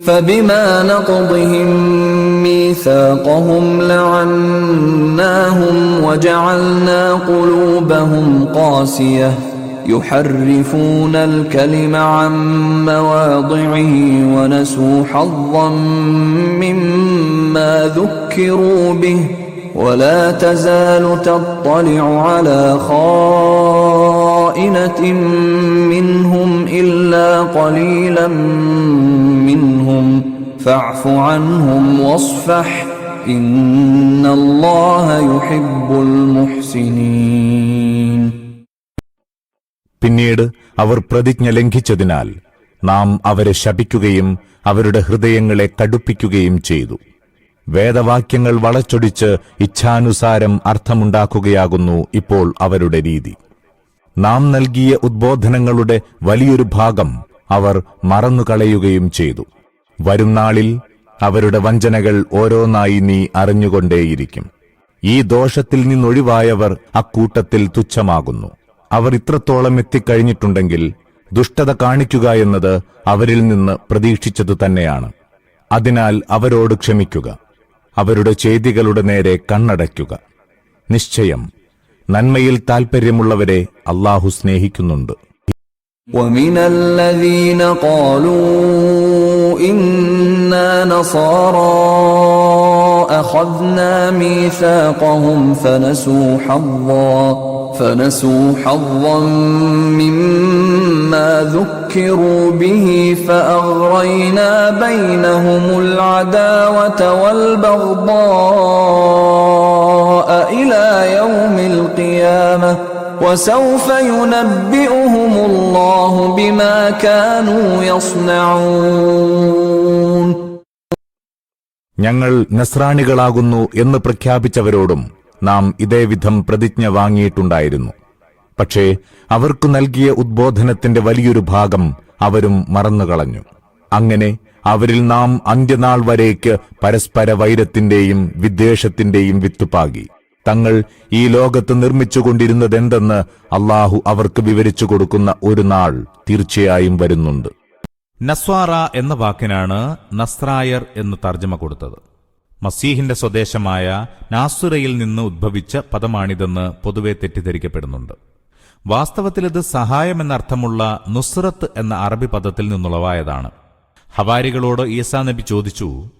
فبما نقضهم ميثاقهم لعناهم وجعلنا قلوبهم قاسية. يحرفون الكلم عن مواضعه ونسوا حظا مما ذكروا به. ولا تزال تطلع على خائنة منهم إلا قليلا منهم فاعف عنهم واصفح إن الله يحب المحسنين പിന്നീട് അവർ പ്രതിജ്ഞ ലംഘിച്ചതിനാൽ നാം അവരെ ശപിക്കുകയും അവരുടെ ഹൃദയങ്ങളെ കടുപ്പിക്കുകയും ചെയ്തു വേദവാക്യങ്ങൾ വളച്ചൊടിച്ച് ഇച്ഛാനുസാരം അർത്ഥമുണ്ടാക്കുകയാകുന്നു ഇപ്പോൾ അവരുടെ രീതി നാം നൽകിയ ഉദ്ബോധനങ്ങളുടെ വലിയൊരു ഭാഗം അവർ മറന്നുകളയുകയും ചെയ്തു. വരും നാളിൽ അവരുടെ വഞ്ചനകൾ ഓരോന്നായി നീ അറിഞ്ഞുകൊണ്ടേയിരിക്കും. ഈ ദോഷത്തിൽ നിന്നൊഴിവായവർ അക്കൂട്ടത്തിൽ തുച്ഛമാകുന്നു. അവർ ഇത്രത്തോളം എത്തിക്കഴിഞ്ഞിട്ടുണ്ടെങ്കിൽ ദുഷ്ടത കാണിക്കുക എന്നത് അവരിൽ നിന്ന് പ്രതീക്ഷിച്ചതു തന്നെയാണ്. അതിനാൽ അവരോട് ക്ഷമിക്കുക. അവരുടെ ചെയ്തികളുടെ നേരെ കണ്ണടയ്ക്കുക. നിശ്ചയം. നന്മയിൽ താൽപ്പര്യമുള്ളവരെ അള്ളാഹു സ്നേഹിക്കുന്നുണ്ട് ومن الذين قالوا إنا نصارى أخذنا ميثاقهم فنسوا حظا فنسوا حظا مما ذكروا به فأغرينا بينهم العداوة والبغضاء وسوف ينبئهم الله بما كانوا يصنعون ഞങ്ങൾ നസ്രാണികളാകുന്നു എന്ന് പ്രഖ്യാപിച്ചവരോടും നാം ഇതേവിധം പ്രതിജ്ഞ വാങ്ങിയിട്ടുണ്ടായിരുന്നു പക്ഷേ അവർക്കു നൽകിയ ഉദ്ബോധനത്തിന്റെ വലിയൊരു ഭാഗം അവരും മറന്നുകളഞ്ഞു അങ്ങനെ അവരിൽ നാം അന്ത്യനാൾ വരേക്ക് പരസ്പര വൈരത്തിന്റെയും വിദ്വേഷത്തിന്റെയും വിത്തുപാകി തങ്ങൾ ഈ ലോകത്ത് നിർമ്മിച്ചുകൊണ്ടിരുന്നതെന്തെന്ന് അള്ളാഹു അവർക്ക് വിവരിച്ചു കൊടുക്കുന്ന ഒരു നാൾ തീർച്ചയായും വരുന്നുണ്ട്. നസ്വാറ എന്ന വാക്കിനാണ് നസ്രായർ എന്ന് തർജമ കൊടുത്തത്. മസീഹിന്റെ സ്വദേശമായ നാസുരയിൽ നിന്ന് ഉദ്ഭവിച്ച പദമാണിതെന്ന് പൊതുവെ തെറ്റിദ്ധരിക്കപ്പെടുന്നുണ്ട്. വാസ്തവത്തിൽ ഇത് സഹായം എന്നർത്ഥമുള്ള നുസ്രത്ത് എന്ന അറബി പദത്തിൽ നിന്നുളവായതാണ്. ഹവാരികളോട് ഈസാ നബി ചോദിച്ചു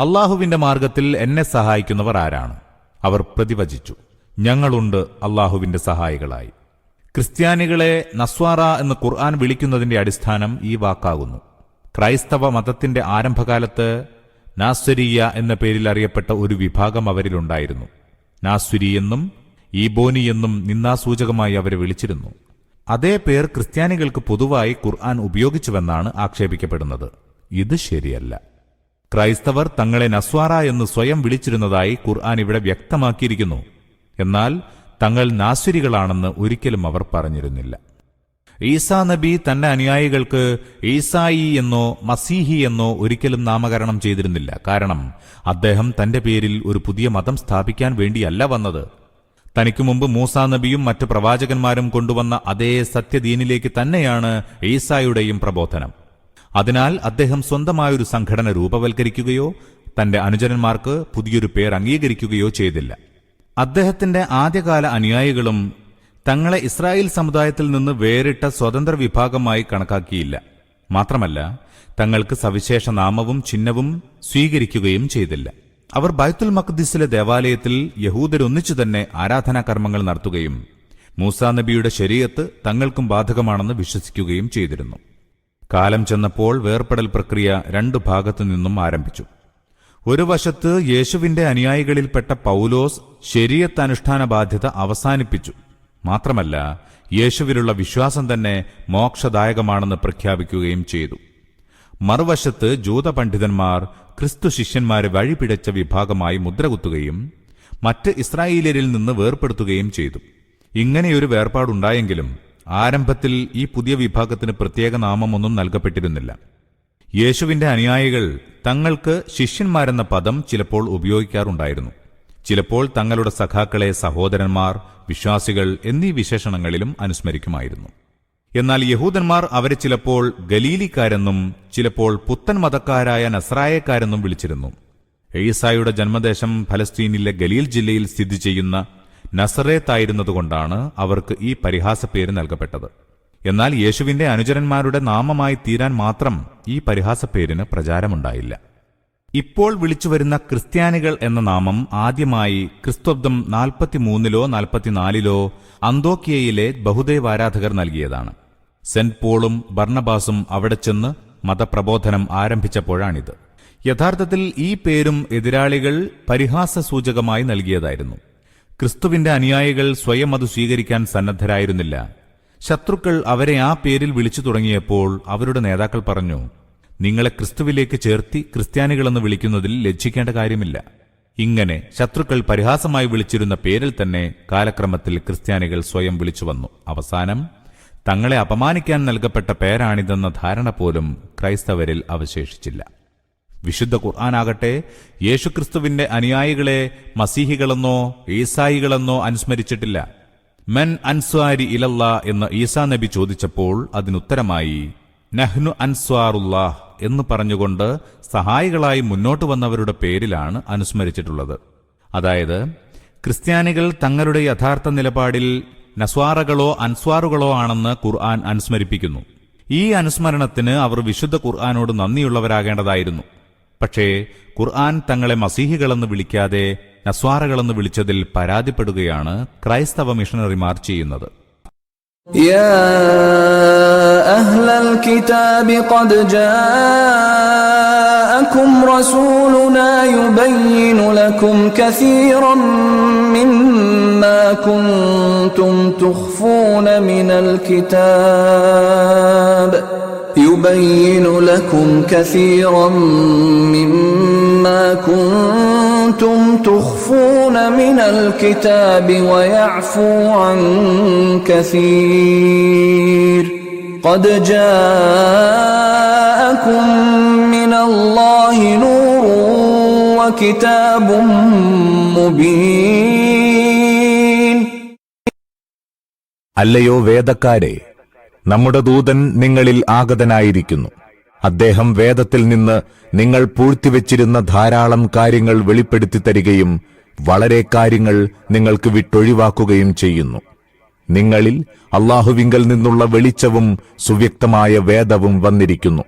അള്ളാഹുവിന്റെ മാർഗത്തിൽ എന്നെ സഹായിക്കുന്നവർ ആരാണ്? അവർ പ്രതിവചിച്ചു. ഞങ്ങളുണ്ട് അള്ളാഹുവിന്റെ സഹായികളായി. ക്രിസ്ത്യാനികളെ നസ്വാറ എന്ന് ഖുർആൻ വിളിക്കുന്നതിന്റെ അടിസ്ഥാനം ഈ വാക്കാകുന്നു. ക്രൈസ്തവ മതത്തിന്റെ ആരംഭകാലത്ത് നാസ്വരീയ എന്ന പേരിൽ അറിയപ്പെട്ട ഒരു വിഭാഗം അവരിലുണ്ടായിരുന്നു. നാസ്വരി എന്നും ഈബോനി എന്നും നിന്നാസൂചകമായി അവരെ വിളിച്ചിരുന്നു. അതേ പേർ ക്രിസ്ത്യാനികൾക്ക് പൊതുവായി ഖുർആൻ ഉപയോഗിച്ചുവെന്നാണ് ആക്ഷേപിക്കപ്പെടുന്നത്. ഇത് ശരിയല്ല. ക്രൈസ്തവർ തങ്ങളെ നസ്വാറ എന്ന് സ്വയം വിളിച്ചിരുന്നതായി ഖുർആൻ ഇവിടെ വ്യക്തമാക്കിയിരിക്കുന്നു. എന്നാൽ തങ്ങൾ നാസ്വരികളാണെന്ന് ഒരിക്കലും അവർ പറഞ്ഞിരുന്നില്ല. ഈസാ നബി തന്റെ അനുയായികൾക്ക് ഈസായി എന്നോ മസീഹി എന്നോ ഒരിക്കലും നാമകരണം ചെയ്തിരുന്നില്ല. കാരണം അദ്ദേഹം തന്റെ പേരിൽ ഒരു പുതിയ മതം സ്ഥാപിക്കാൻ വേണ്ടിയല്ല വന്നത്. തനിക്കു മുമ്പ് മൂസാ നബിയും മറ്റ് പ്രവാചകന്മാരും കൊണ്ടുവന്ന അതേ സത്യദീനിലേക്ക് തന്നെയാണ് ഈസായുടെയും പ്രബോധനം. അതിനാൽ അദ്ദേഹം സ്വന്തമായൊരു സംഘടന രൂപവൽക്കരിക്കുകയോ തന്റെ അനുജനന്മാർക്ക് പുതിയൊരു പേർ അംഗീകരിക്കുകയോ ചെയ്തില്ല. അദ്ദേഹത്തിന്റെ ആദ്യകാല അനുയായികളും തങ്ങളെ ഇസ്രായേൽ സമുദായത്തിൽ നിന്ന് വേറിട്ട സ്വതന്ത്ര വിഭാഗമായി കണക്കാക്കിയില്ല. മാത്രമല്ല തങ്ങൾക്ക് സവിശേഷ നാമവും ചിഹ്നവും സ്വീകരിക്കുകയും ചെയ്തില്ല. അവർ ബൈത്തുൽ മഖ്ദിസിലെ ദേവാലയത്തിൽ യഹൂദരൊന്നിച്ചു തന്നെ ആരാധനാകർമ്മങ്ങൾ നടത്തുകയും മൂസാ നബിയുടെ ശരീരത്ത് തങ്ങൾക്കും ബാധകമാണെന്ന് വിശ്വസിക്കുകയും ചെയ്തിരുന്നു. കാലം ചെന്നപ്പോൾ വേർപെടൽ പ്രക്രിയ രണ്ടു ഭാഗത്തു നിന്നും ആരംഭിച്ചു. ഒരു വശത്ത് യേശുവിന്റെ അനുയായികളിൽപ്പെട്ട പൗലോസ് ശരിയത്ത് അനുഷ്ഠാന ബാധ്യത അവസാനിപ്പിച്ചു. മാത്രമല്ല യേശുവിലുള്ള വിശ്വാസം തന്നെ മോക്ഷദായകമാണെന്ന് പ്രഖ്യാപിക്കുകയും ചെയ്തു. മറുവശത്ത് ജൂത പണ്ഡിതന്മാർ ക്രിസ്തു ശിഷ്യന്മാരെ വഴിപിടച്ച വിഭാഗമായി മുദ്രകുത്തുകയും മറ്റ് ഇസ്രായേലിയരിൽ നിന്ന് വേർപ്പെടുത്തുകയും ചെയ്തു. ഇങ്ങനെയൊരു വേർപാടുണ്ടായെങ്കിലും ആരംഭത്തിൽ ഈ പുതിയ വിഭാഗത്തിന് പ്രത്യേക നാമമൊന്നും നൽകപ്പെട്ടിരുന്നില്ല. യേശുവിന്റെ അനുയായികൾ തങ്ങൾക്ക് ശിഷ്യന്മാരെന്ന പദം ചിലപ്പോൾ ഉപയോഗിക്കാറുണ്ടായിരുന്നു. ചിലപ്പോൾ തങ്ങളുടെ സഖാക്കളെ സഹോദരന്മാർ വിശ്വാസികൾ എന്നീ വിശേഷണങ്ങളിലും അനുസ്മരിക്കുമായിരുന്നു. എന്നാൽ യഹൂദന്മാർ അവരെ ചിലപ്പോൾ ഗലീലിക്കാരെന്നും ചിലപ്പോൾ പുത്തൻ മതക്കാരായ നസ്രായക്കാരെന്നും വിളിച്ചിരുന്നു. ഈസായുടെ ജന്മദേശം ഫലസ്തീനിലെ ഗലീൽ ജില്ലയിൽ സ്ഥിതി ചെയ്യുന്ന നസറേത്തായിരുന്നതുകൊണ്ടാണ് അവർക്ക് ഈ പരിഹാസ പേര് നൽകപ്പെട്ടത്. എന്നാൽ യേശുവിന്റെ അനുചരന്മാരുടെ നാമമായി തീരാൻ മാത്രം ഈ പരിഹാസ പേരിന് പ്രചാരമുണ്ടായില്ല. ഇപ്പോൾ വിളിച്ചുവരുന്ന ക്രിസ്ത്യാനികൾ എന്ന നാമം ആദ്യമായി ക്രിസ്തുബ്ദം നാൽപ്പത്തിമൂന്നിലോ നാൽപ്പത്തിനാലിലോ അന്തോക്കിയയിലെ ബഹുദൈവാരാധകർ നൽകിയതാണ്. സെന്റ് പോളും ബർണബാസും അവിടെ ചെന്ന് മതപ്രബോധനം ആരംഭിച്ചപ്പോഴാണിത്. യഥാർത്ഥത്തിൽ ഈ പേരും എതിരാളികൾ പരിഹാസ സൂചകമായി നൽകിയതായിരുന്നു. ക്രിസ്തുവിന്റെ അനുയായികൾ സ്വയം അത് സ്വീകരിക്കാൻ സന്നദ്ധരായിരുന്നില്ല. ശത്രുക്കൾ അവരെ ആ പേരിൽ വിളിച്ചു തുടങ്ങിയപ്പോൾ അവരുടെ നേതാക്കൾ പറഞ്ഞു നിങ്ങളെ ക്രിസ്തുവിലേക്ക് ചേർത്തി ക്രിസ്ത്യാനികളെന്ന് വിളിക്കുന്നതിൽ ലജ്ജിക്കേണ്ട കാര്യമില്ല. ഇങ്ങനെ ശത്രുക്കൾ പരിഹാസമായി വിളിച്ചിരുന്ന പേരിൽ തന്നെ കാലക്രമത്തിൽ ക്രിസ്ത്യാനികൾ സ്വയം വിളിച്ചു വന്നു. അവസാനം തങ്ങളെ അപമാനിക്കാൻ നൽകപ്പെട്ട പേരാണിതെന്ന ധാരണ പോലും ക്രൈസ്തവരിൽ അവശേഷിച്ചില്ല. വിശുദ്ധ ഖുർആാനാകട്ടെ യേശുക്രിസ്തുവിന്റെ അനുയായികളെ മസീഹികളെന്നോ ഈസായികളെന്നോ അനുസ്മരിച്ചിട്ടില്ല. മൻ അൻസ്വാരി ഇലല്ല എന്ന് ഈസാ നബി ചോദിച്ചപ്പോൾ അതിനുത്തരമായി നഹ്നു അൻസ്വാറുല്ലാഹ് എന്ന് പറഞ്ഞുകൊണ്ട് സഹായികളായി മുന്നോട്ട് വന്നവരുടെ പേരിലാണ് അനുസ്മരിച്ചിട്ടുള്ളത്. അതായത് ക്രിസ്ത്യാനികൾ തങ്ങളുടെ യഥാർത്ഥ നിലപാടിൽ നസ്വാറകളോ അൻസ്വാറുകളോ ആണെന്ന് ഖുർആൻ അനുസ്മരിപ്പിക്കുന്നു. ഈ അനുസ്മരണത്തിന് അവർ വിശുദ്ധ ഖുർആാനോട് നന്ദിയുള്ളവരാകേണ്ടതായിരുന്നു. പക്ഷേ ഖുർആൻ തങ്ങളെ മസീഹികളെന്ന് വിളിക്കാതെ നസ്വാറകളെന്ന് വിളിച്ചതിൽ പരാതിപ്പെടുകയാണ് ക്രൈസ്തവ മിഷണറിമാർ ചെയ്യുന്നത് يا أهل الكتاب قد جاءكم رسولنا يبين لكم كثيرا مما كنتم تخفون من الكتاب يبين لكم كثيرا مما كنتم تخفون من الكتاب ويعفو عن كثير قد جاءكم من الله نور وكتاب مبين അല്ലയോ വേദക്കാരെ നമ്മുടെ ദൂതൻ നിങ്ങളിൽ ആഗതനായിരിക്കുന്നു. അദ്ദേഹം വേദത്തിൽ നിന്ന് നിങ്ങൾ പൂഴ്ത്തിവെച്ചിരുന്ന ധാരാളം കാര്യങ്ങൾ വെളിപ്പെടുത്തി തരികയും വളരെ കാര്യങ്ങൾ നിങ്ങൾക്ക് വിട്ടൊഴിവാക്കുകയും ചെയ്യുന്നു. നിങ്ങളിൽ അള്ളാഹുവിങ്കൽ നിന്നുള്ള വെളിച്ചവും സുവ്യക്തമായ വേദവും വന്നിരിക്കുന്നു.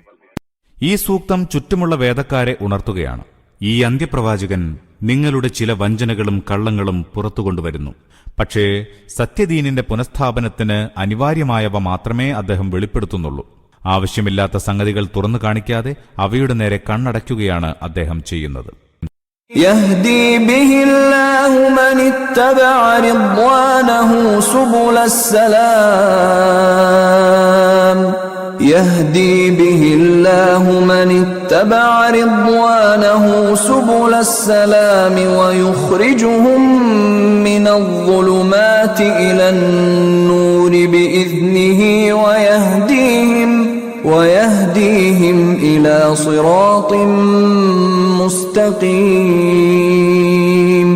ഈ സൂക്തം ചുറ്റുമുള്ള വേദക്കാരെ ഉണർത്തുകയാണ്. ഈ അന്ത്യപ്രവാചകൻ നിങ്ങളുടെ ചില വഞ്ചനകളും കള്ളങ്ങളും പുറത്തുകൊണ്ടുവരുന്നു. പക്ഷേ സത്യദീനിന്റെ പുനഃസ്ഥാപനത്തിന് അനിവാര്യമായവ മാത്രമേ അദ്ദേഹം വെളിപ്പെടുത്തുന്നുള്ളൂ ആവശ്യമില്ലാത്ത സംഗതികൾ തുറന്നു കാണിക്കാതെ അവയുടെ നേരെ കണ്ണടയ്ക്കുകയാണ് അദ്ദേഹം ചെയ്യുന്നത് يهدي به الله من اتبع رضوانه سبل السلام يهدي به الله من اتبع رضوانه سبل السلام ويخرجهم من الظلمات إلى النور بإذنه ويهديهم ويهديهم إلى صراط مستقيم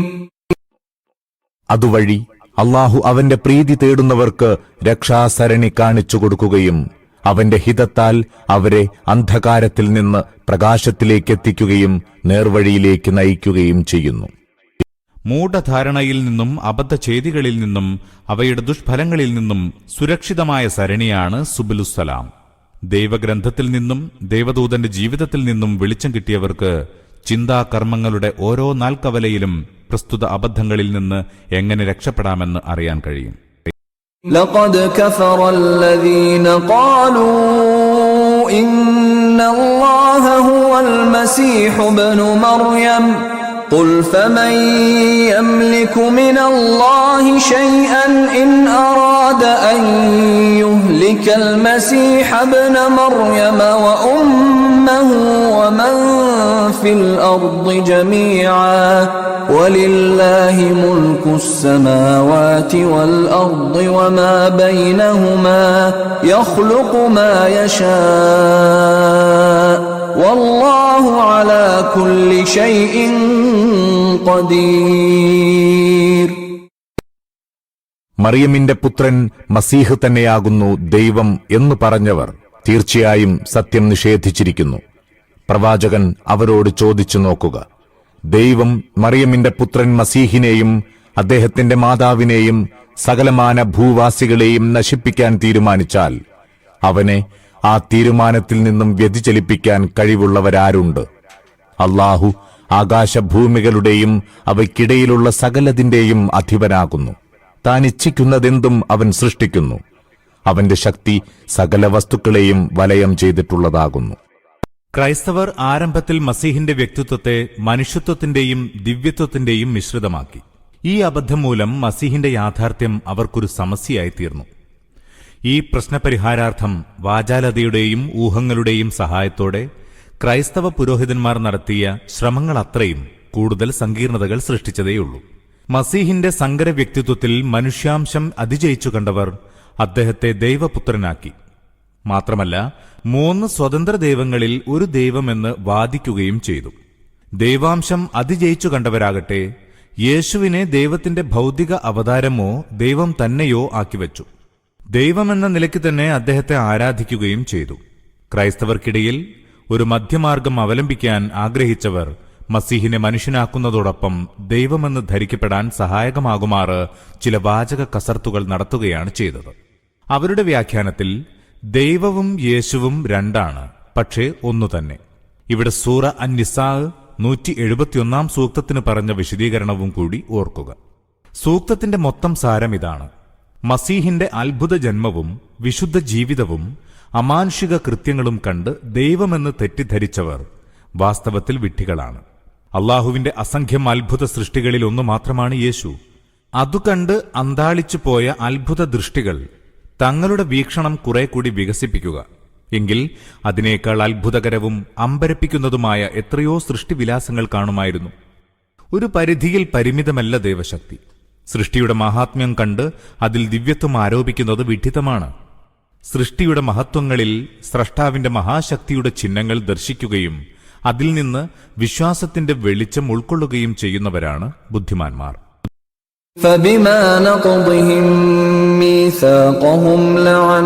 അതുവഴി അള്ളാഹു അവന്റെ പ്രീതി തേടുന്നവർക്ക് രക്ഷാസരണി കാണിച്ചു കൊടുക്കുകയും അവന്റെ ഹിതത്താൽ അവരെ അന്ധകാരത്തിൽ നിന്ന് പ്രകാശത്തിലേക്ക് എത്തിക്കുകയും നേർവഴിയിലേക്ക് നയിക്കുകയും ചെയ്യുന്നു. മൂഢധാരണയിൽ നിന്നും അബദ്ധചേതികളിൽ നിന്നും അവയുടെ ദുഷ്ഫലങ്ങളിൽ നിന്നും സുരക്ഷിതമായ സരണിയാണ് സുബുലുസലാം ദൈവഗ്രന്ഥത്തിൽ നിന്നും ദൈവദൂതന്റെ ജീവിതത്തിൽ നിന്നും വെളിച്ചം കിട്ടിയവർക്ക് ചിന്താകർമ്മങ്ങളുടെ ഓരോ നാൽക്കവലയിലും പ്രസ്തുത അബദ്ധങ്ങളിൽ നിന്ന് എങ്ങനെ രക്ഷപ്പെടാമെന്ന് അറിയാൻ കഴിയും. لقد كفر الذين قالوا إن الله هو المسيح ابن مريم. قل فمن يملك من الله شيئا إن أراد أن يهلك المسيح ابن مريم وأمه ومن في الأرض جميعا ولله ملك السماوات والأرض وما بينهما يخلق ما يشاء والله على كل شيء قدير മറിയമിന്റെ പുത്രൻ മസീഹ് തന്നെയാകുന്നു ദൈവം എന്നു പറഞ്ഞവർ തീർച്ചയായും സത്യം നിഷേധിച്ചിരിക്കുന്നു പ്രവാചകൻ അവരോട് ചോദിച്ചു നോക്കുക ദൈവം മറിയമിന്റെ പുത്രൻ മസീഹിനെയും അദ്ദേഹത്തിന്റെ മാതാവിനെയും സകലമാന ഭൂവാസികളെയും നശിപ്പിക്കാൻ തീരുമാനിച്ചാൽ അവനെ ആ തീരുമാനത്തിൽ നിന്നും വ്യതിചലിപ്പിക്കാൻ കഴിവുള്ളവരാരുണ്ട്. അള്ളാഹു ആകാശഭൂമികളുടെയും അവയ്ക്കിടയിലുള്ള സകലതിന്റെയും അധിപനാകുന്നു. താൻ ഇച്ഛിക്കുന്നതെന്തും അവൻ സൃഷ്ടിക്കുന്നു. അവന്റെ ശക്തി സകല വസ്തുക്കളെയും വലയം ചെയ്തിട്ടുള്ളതാകുന്നു. ക്രൈസ്തവർ ആരംഭത്തിൽ മസീഹിന്റെ വ്യക്തിത്വത്തെ മനുഷ്യത്വത്തിന്റെയും ദിവ്യത്വത്തിന്റെയും മിശ്രിതമാക്കി. ഈ അബദ്ധം മൂലം മസീഹിന്റെ യാഥാർത്ഥ്യം അവർക്കൊരു സമസ്യയായി തീർന്നു ഈ പ്രശ്നപരിഹാരാർത്ഥം വാചാലതയുടെയും ഊഹങ്ങളുടെയും സഹായത്തോടെ ക്രൈസ്തവ പുരോഹിതന്മാർ നടത്തിയ ശ്രമങ്ങളത്രയും കൂടുതൽ സങ്കീർണതകൾ സൃഷ്ടിച്ചതേയുള്ളൂ. മസീഹിന്റെ സങ്കര വ്യക്തിത്വത്തിൽ മനുഷ്യാംശം അതിജയിച്ചു കണ്ടവർ അദ്ദേഹത്തെ ദൈവപുത്രനാക്കി. മാത്രമല്ല മൂന്ന് സ്വതന്ത്ര ദൈവങ്ങളിൽ ഒരു ദൈവമെന്ന് വാദിക്കുകയും ചെയ്തു. ദൈവാംശം അതിജയിച്ചു കണ്ടവരാകട്ടെ യേശുവിനെ ദൈവത്തിന്റെ ഭൗതിക അവതാരമോ ദൈവം തന്നെയോ ആക്കിവച്ചു ദൈവമെന്ന നിലയ്ക്ക് തന്നെ അദ്ദേഹത്തെ ആരാധിക്കുകയും ചെയ്തു. ക്രൈസ്തവർക്കിടയിൽ ഒരു മധ്യമാർഗം അവലംബിക്കാൻ ആഗ്രഹിച്ചവർ മസീഹിനെ മനുഷ്യനാക്കുന്നതോടൊപ്പം ദൈവമെന്ന് ധരിക്കപ്പെടാൻ സഹായകമാകുമാറ് ചില വാചക കസർത്തുകൾ നടത്തുകയാണ് ചെയ്തത്. അവരുടെ വ്യാഖ്യാനത്തിൽ ദൈവവും യേശുവും രണ്ടാണ് പക്ഷേ ഒന്നു തന്നെ. ഇവിടെ സൂറ അന്നിസാ നൂറ്റി എഴുപത്തിയൊന്നാം സൂക്തത്തിന് പറഞ്ഞ വിശദീകരണവും കൂടി ഓർക്കുക. സൂക്തത്തിന്റെ മൊത്തം സാരം ഇതാണ്. മസീഹിന്റെ അത്ഭുത ജന്മവും വിശുദ്ധ ജീവിതവും അമാനുഷിക കൃത്യങ്ങളും കണ്ട് ദൈവമെന്ന് തെറ്റിദ്ധരിച്ചവർ വാസ്തവത്തിൽ വിട്ടികളാണ് അള്ളാഹുവിന്റെ അസംഖ്യം അത്ഭുത സൃഷ്ടികളിൽ ഒന്ന് മാത്രമാണ് യേശു. അതു കണ്ട് അന്താളിച്ചു പോയ അത്ഭുത ദൃഷ്ടികൾ തങ്ങളുടെ വീക്ഷണം കുറെ കൂടി വികസിപ്പിക്കുക. എങ്കിൽ അതിനേക്കാൾ അത്ഭുതകരവും അമ്പരപ്പിക്കുന്നതുമായ എത്രയോ സൃഷ്ടിവിലാസങ്ങൾ കാണുമായിരുന്നു. ഒരു പരിധിയിൽ പരിമിതമല്ല ദൈവശക്തി. സൃഷ്ടിയുടെ മഹാത്മ്യം കണ്ട് അതിൽ ദിവ്യത്വം ആരോപിക്കുന്നത് വിഡ്ഢിതമാണ് സൃഷ്ടിയുടെ മഹത്വങ്ങളിൽ സ്രഷ്ടാവിന്റെ മഹാശക്തിയുടെ ചിഹ്നങ്ങൾ ദർശിക്കുകയും അതിൽ നിന്ന് വിശ്വാസത്തിന്റെ വെളിച്ചം ഉൾക്കൊള്ളുകയും ചെയ്യുന്നവരാണ് ബുദ്ധിമാന്മാർ فبما نقضهم ميثاقهم لعن